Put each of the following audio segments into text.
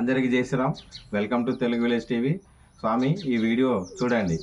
అందరికీ చేసిరాం welcome to Telugu village TV. స్వామి ఈ video చూడండి.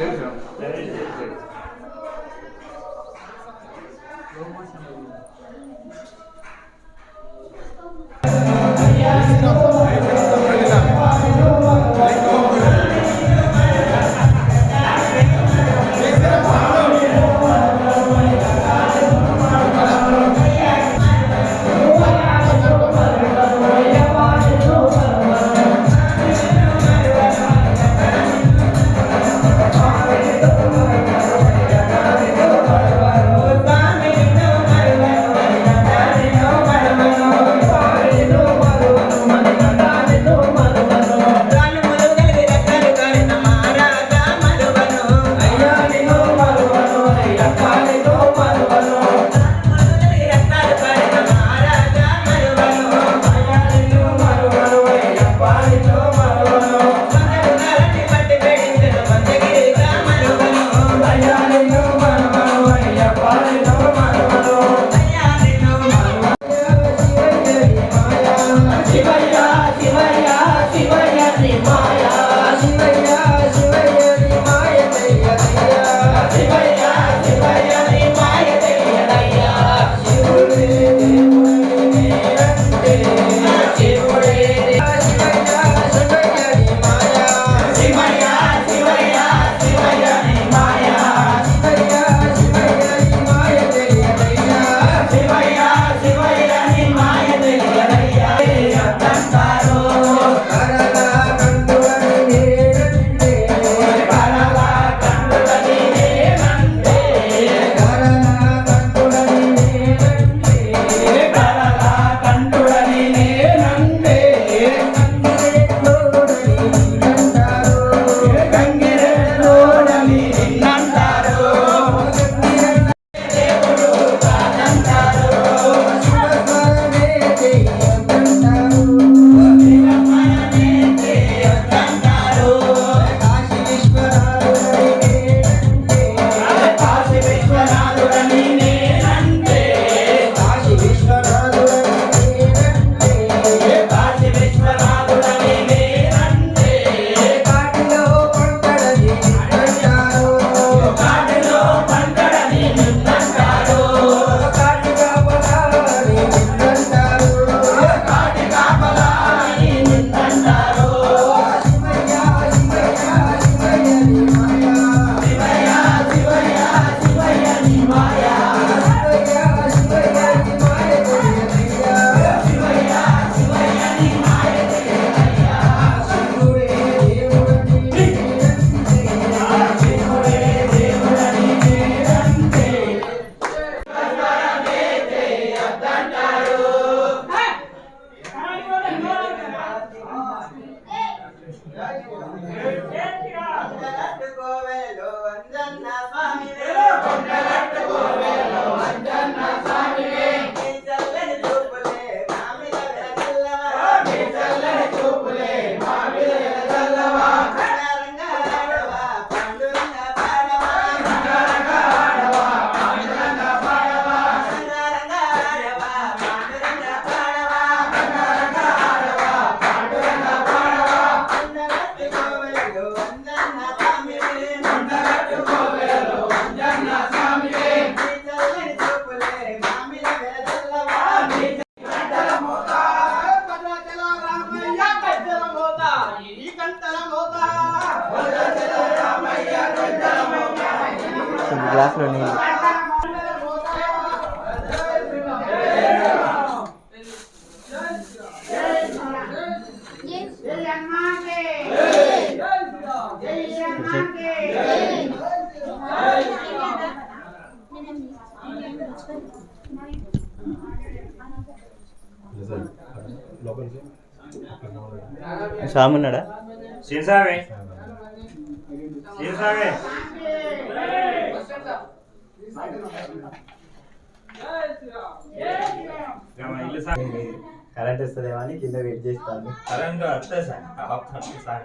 జై శ్రీరామ్ Thank స్వామి ఉన్నాడా ఇల్లు సార్ కరెంట్ వస్తుందేమో అని కింద వెయిట్ చేస్తాను. కరెంట్ వస్తే సార్ సార్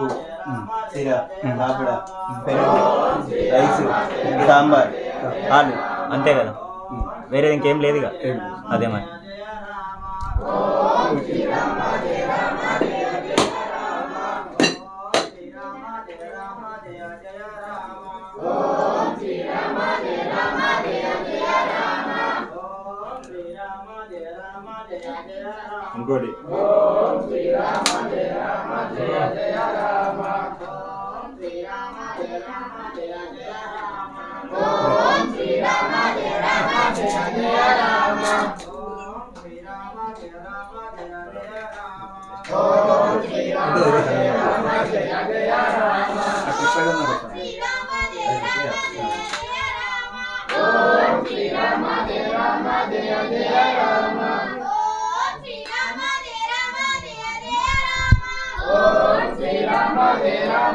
పప్పు సిర పాపడ పెరుగు రైస్ సాంబార్ ఆలు అంతే కదా. వేరే ఇంకేం లేదుగా. అదే మరి. ఇంకోటి.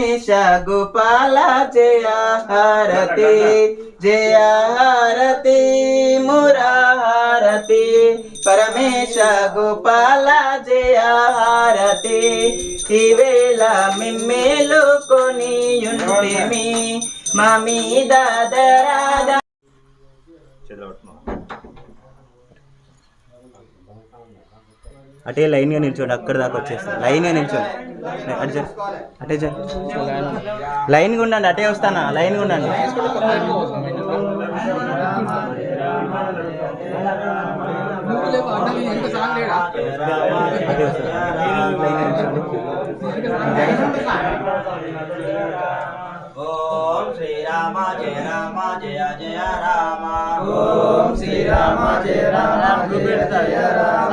గణేశ గోపాల జయ హారతి జయ హారతి మురారతి పరమేశ గోపాల జయ హారతి. ఈవేళ మిమ్మేలు కొని మీ మా మీద దరాద చేతిలో పట్టుకున్నాం అటే లైన్గా నిల్చోండి అక్కడ దాకా వచ్చేస్తాను లైన్గా నిల్చోండి. అటు జరు అటే జరు. లైన్గా ఉండండి అటే వస్తానా? లైన్గా ఉండండి. అటే వస్తాను లైన్గా నిల్చోండి. ఓం శ్రీరామ జయ రామ జయ జయ రామ. ఓం శ్రీరామ జయ రామ జయ జయ రామ.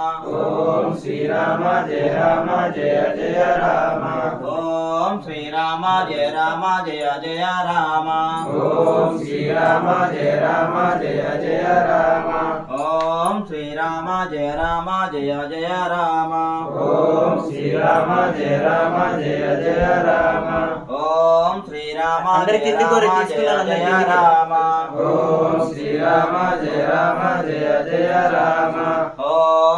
ఓం శ్రీరామ జయ రామ జయ జయ రామ. ఓం శ్రీరామ జయ రామ జయ జయ రామ. ఓం శ్రీరామ జయ రామ జయ జయ రామ. ఓం శ్రీరామ జయ రామ జయ జయ రామ. ఓం శ్రీరామ జయ రామ జయ జయ రామ. ఓం శ్రీరామ జయ జయ రామ. ఓం శ్రీరామ జయ రామ జయ జయ రామ.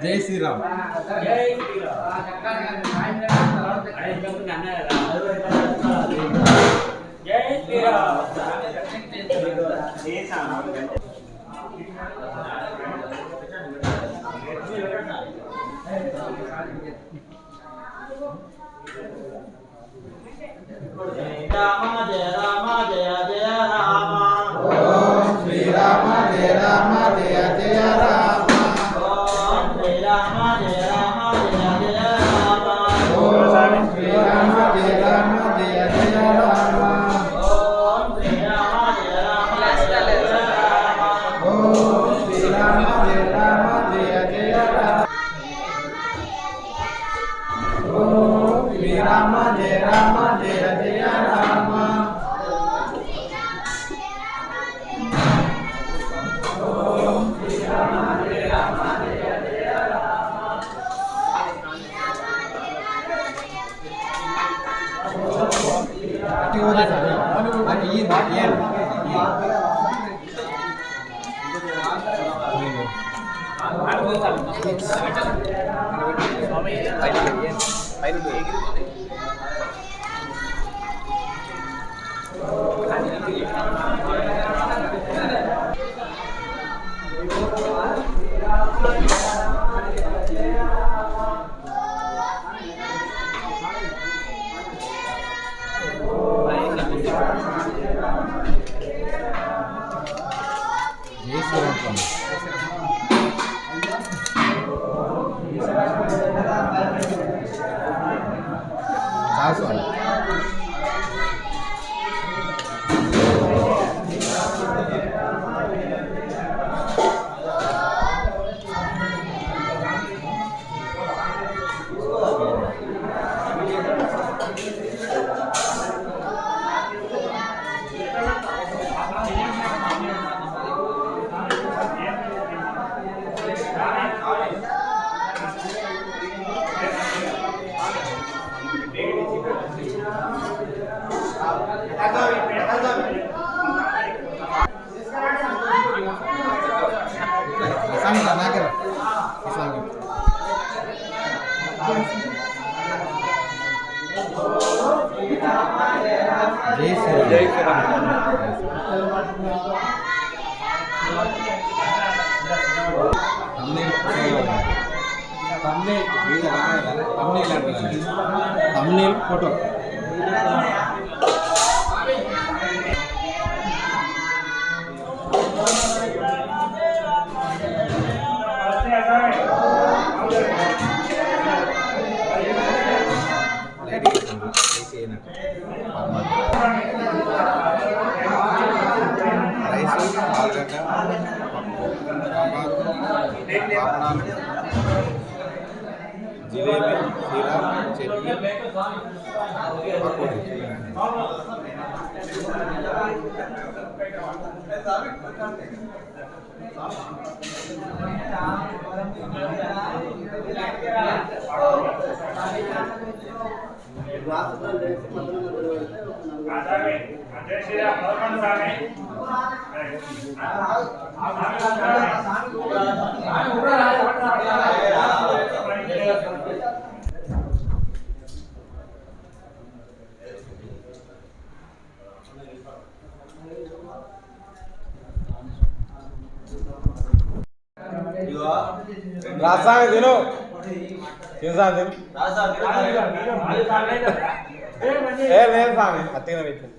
దాని దానికి జై శ్రీరామ్ రామ జయ రామ జై చాలు స్వామి స్వామి జై శ్రీరామ్ జై తమ్నేల్ ఫోటో రైస్ ఆలుగడ్డ సాంబార్ పాపడాలు జిలేబీ కీరా చట్నీ పకోడీ జై శ్రీరామ్ పదకొండు స్వామి ఇదిగో రాసామి తిను తిను తిను రాసా ఏ లేదు స్వామి అత్తిగా పెట్టు ఓకే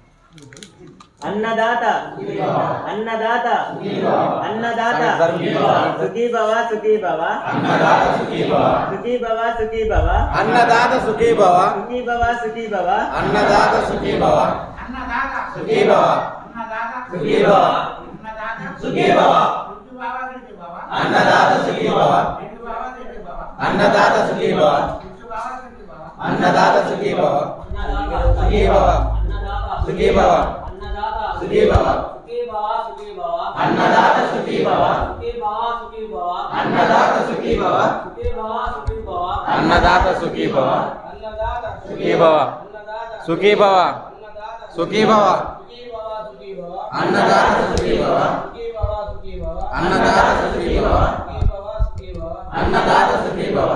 अन्नदाता। अन्नदाता। अन्नदाता। सुखी भवा सुखी भवा सुखी भवा सुखी भवा अन्नदाता सुखी भवा सुखी भवा सुखी भवा अन्नदाता सुखी भवा सुखी भवा सुखी भवा सुखी भवा अन्नदाता सुखी भवा अन्नदाता सुखी भवा अन्नदाता सुखी भवा सुखी भवा సుఖీ భవ సుఖీ భవ సుఖీ భవ సుఖీ భవ అన్నదాత సుఖీ భవ అన్నదాత సుఖీ భవ అన్నదాత సుఖీ భవ సుఖీ భవ సుఖీ భవ సుఖీ భవ అన్నదాత సుఖీ భవ అన్నదాత సుఖీ భవ అన్నదాత సుఖీ భవ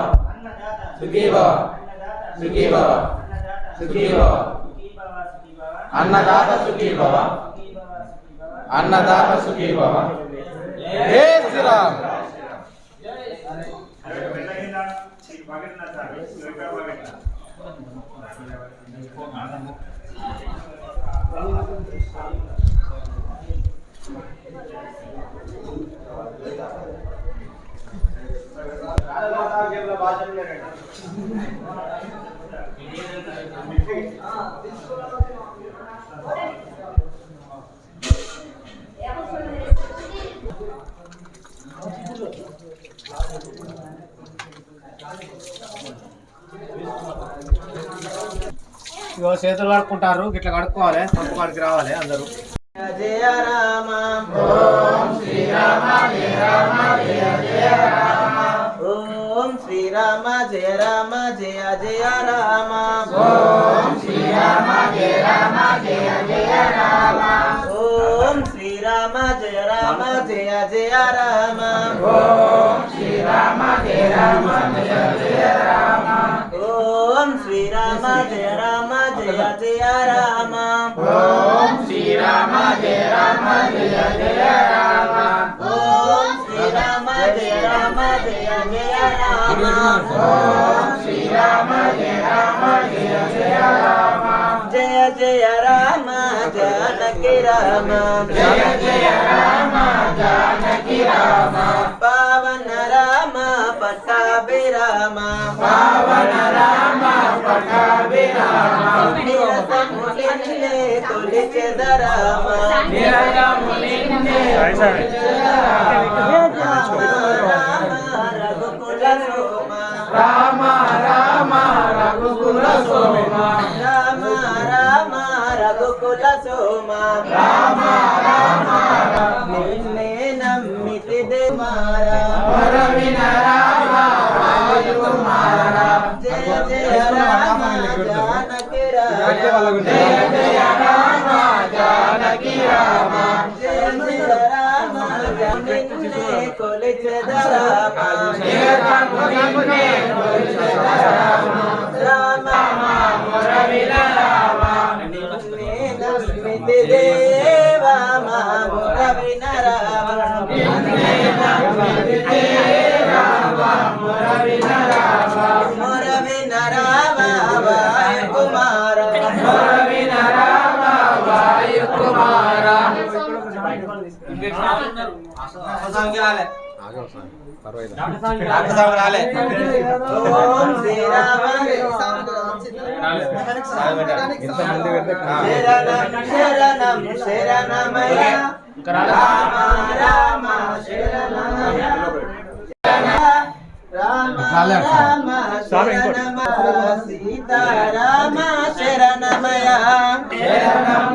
సుఖీ భవ సుఖీ భవ సుఖీ భవ అన్నదాత సుఖీ భవ. అన్నదాత సుఖీ భవ. జై శ్రీరామ్. ఇగో చేతులు కడుక్కుంటారు ఇట్లా కడుక్కోవాలి పంపు కాడికి రావాలి అందరూ. జయ రామ ఓం శ్రీరామ జయ రామ జయ జయ రామ. ఓం శ్రీరామ జయ రామ జయ జయ రామ ఓం శ్రీరామ జయ రామ జయ జయ రామ. ఓం శ్రీరామ జయ రామ జయ జయ రామ ఓం శ్రీరామ జయ రామ జయ జయ రామ. ఓం శ్రీరామ జయ రామ జయ జయ రామ. ఓం శ్రీరామ జయ రామ జయ జయ రామ. ఓం శ్రీరామ జయ రామ జయ జయ రామ. ఓం శ్రీరామ జయ రామ జయ జయ రామ. జయ జయ రామ జానకి రామ. జయ జయ రామ జానకి రామ. పవన రామ పట్టాభి రామ పవన తొలిచెదరామ నిరంగముని నమ్మితి దేవా మా మురవిన రామ దేవా మా మురవిన సాంగ్ రాలే సీతారామ శరణమయ. శరణం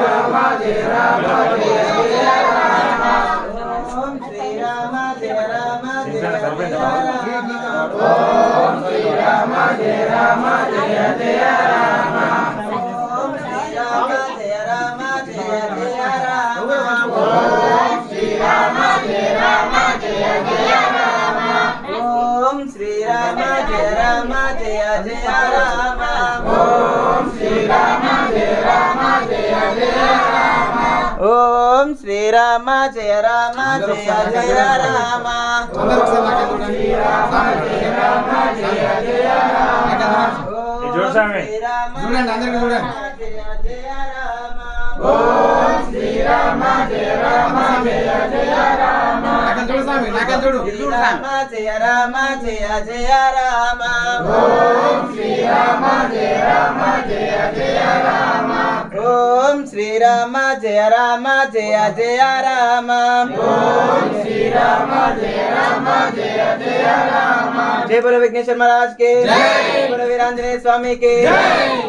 Jai Rama, Jai Rama, Jai Rama. Om Shri Rama. ఓం శ్రీరామ జయ రామ జయ జయ రామ. రామ. చూడండి అందరికీ చూడండి రామ ఓం శ్రీరామ జయ రామ జయ జయ రామ. చూడు స్వామి నాకని చూడు. శ్రీరామ జయ రామ జయ జయ రామ. ఓం శ్రీరామ జయ రామ జయ జయ రామ. ఓం శ్రీరామ జయ రామ జయ జయ రామ ఓం శ్రీరామ జయ రామ జయ జయ రామ జయ బోలో విఘ్నేశ్వర महाराज के जय बोलो वीरांजनेय स्वामी के जय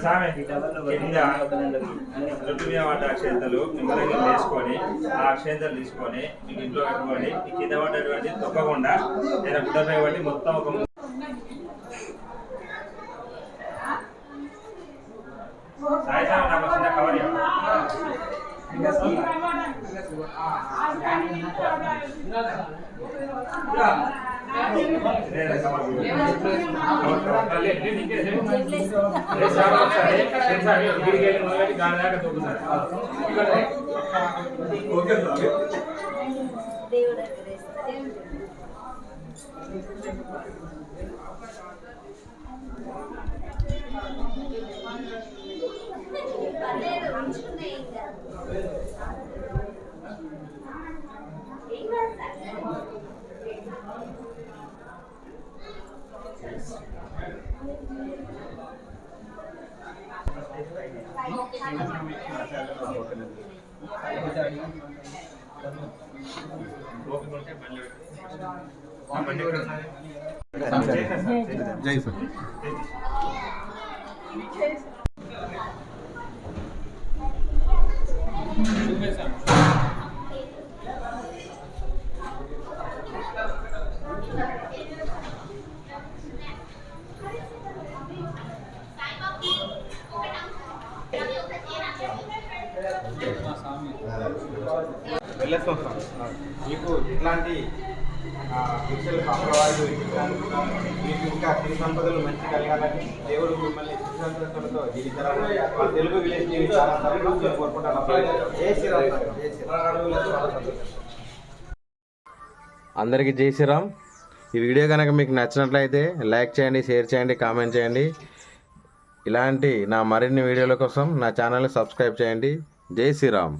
శ్రీరామ్ కింద రొట్టు మీద పడ్డ అక్షంతలు నిమ్మలంగా వేసుకొని ఆ అక్షంతలు తీసుకొని మీకు ఇంట్లో పెట్టుకొని మీ కింద పడ్డటువంటి తొక్కకుండా నేను గుడ్డపై పట్టి మొత్తం ఒక సాయంత్రం నాకు చిన్న కవర్ ఇవ్వండి. దేవుడు అక్కడ जय सर అందరికీ జై శ్రీరామ్. ఈ వీడియో కనుక మీకు నచ్చినట్లయితే లైక్ చేయండి షేర్ చేయండి కామెంట్ చేయండి. ఇలాంటి నా మరిన్ని వీడియోల కోసం నా ఛానల్ని సబ్స్క్రైబ్ చేయండి. జై శ్రీరామ్.